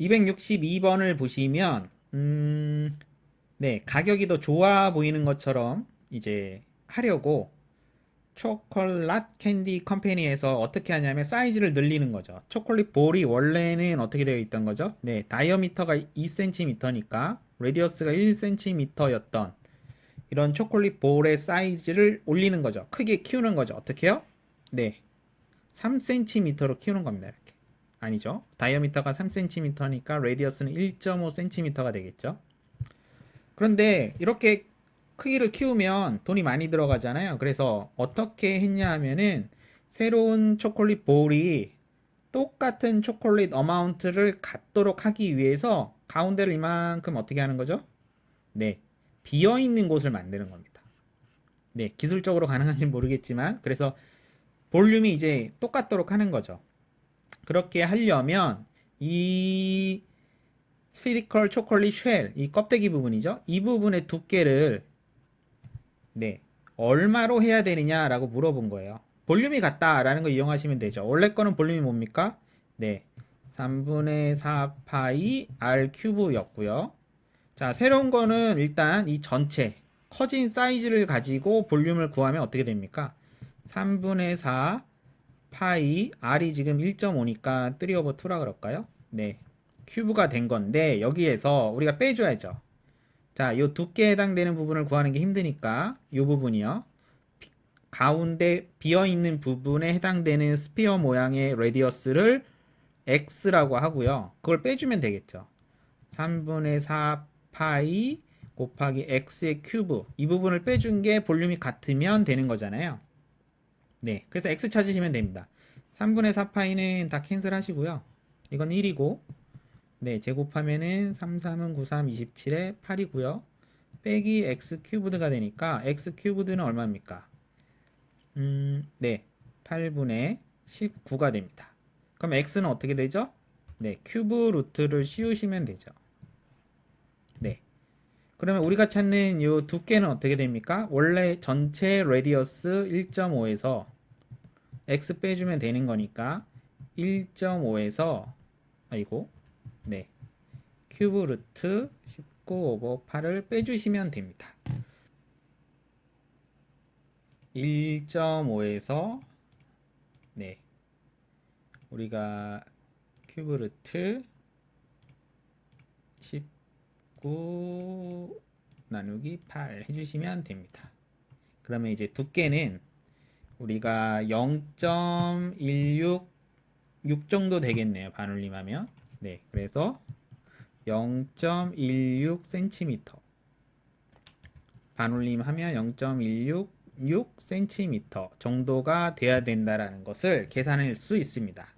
262번을 보시면 음, 네, 가격이 더 좋아 보이는 것처럼 이제 하려고 초콜릿 캔디 컴퍼니에서 어떻게 하냐면 사이즈를 늘리는 거죠. 초콜릿 볼이 원래는 어떻게 되어 있던 거죠? 네, 다이어미터가 2cm니까 레디어스가 1cm였던 이런 초콜릿 볼의 사이즈를 올리는 거죠. 크게 키우는 거죠. 어떻게요? 네. 3cm로 키우는 겁니다. 이렇게. 아니죠. 다이어미터가 3cm니까 레디어스는 1.5cm가 되겠죠. 그런데 이렇게 크기를 키우면 돈이 많이 들어가잖아요. 그래서 어떻게 했냐 하면은 새로운 초콜릿 볼이 똑같은 초콜릿 어마운트를 갖도록 하기 위해서 가운데를 이만큼 어떻게 하는 거죠? 네. 비어 있는 곳을 만드는 겁니다. 네. 기술적으로 가능한지 모르겠지만 그래서 볼륨이 이제 똑같도록 하는 거죠. 그렇게 하려면 이 스피리컬 초콜릿 쉘, 이 껍데기 부분이죠. 이 부분의 두께를 네, 얼마로 해야 되느냐라고 물어본 거예요. 볼륨이 같다라는 거 이용하시면 되죠. 원래 거는 볼륨이 뭡니까? 네, 3분의 4 파이 r 큐브였고요. 자, 새로운 거는 일단 이 전체 커진 사이즈를 가지고 볼륨을 구하면 어떻게 됩니까? 3분의 4 파이 r이 지금 1.5니까 3 over 2라 그럴까요? 네. 큐브가 된 건데 여기에서 우리가 빼줘야죠. 자, 요 두께에 해당되는 부분을 구하는 게 힘드니까 요 부분이요. 비- 가운데 비어 있는 부분에 해당되는 스피어 모양의 레디어스를 x라고 하고요. 그걸 빼주면 되겠죠. 3분의 4 파이 곱하기 x의 큐브 이 부분을 빼준 게 볼륨이 같으면 되는 거잖아요. 네, 그래서 x 찾으시면 됩니다. 3분의 4 파이는 다 캔슬 하시고요. 이건 1이고 네, 제곱하면은 3, 3은 9, 3, 27에 8이고요. 빼기 x 큐브드가 되니까 x 큐브드는 얼마입니까? 음, 네, 8분의 19가 됩니다. 그럼 x는 어떻게 되죠? 네, 큐브 루트를 씌우시면 되죠. 네. 그러면 우리가 찾는 요 두께는 어떻게 됩니까? 원래 전체 레디어스 1.5에서 x 빼주면 되는 거니까 1.5에서 아이고 네 큐브 루트 19 오버 8을 빼주시면 됩니다. 1.5에서 네 우리가 큐브 루트 19 나누기 8 해주시면 됩니다. 그러면 이제 두께는 우리가 0.16 6 정도 되겠네요. 반올림하면. 네. 그래서 0.16cm. 반올림하면 0.166cm 정도가 돼야 된다라는 것을 계산할 수 있습니다.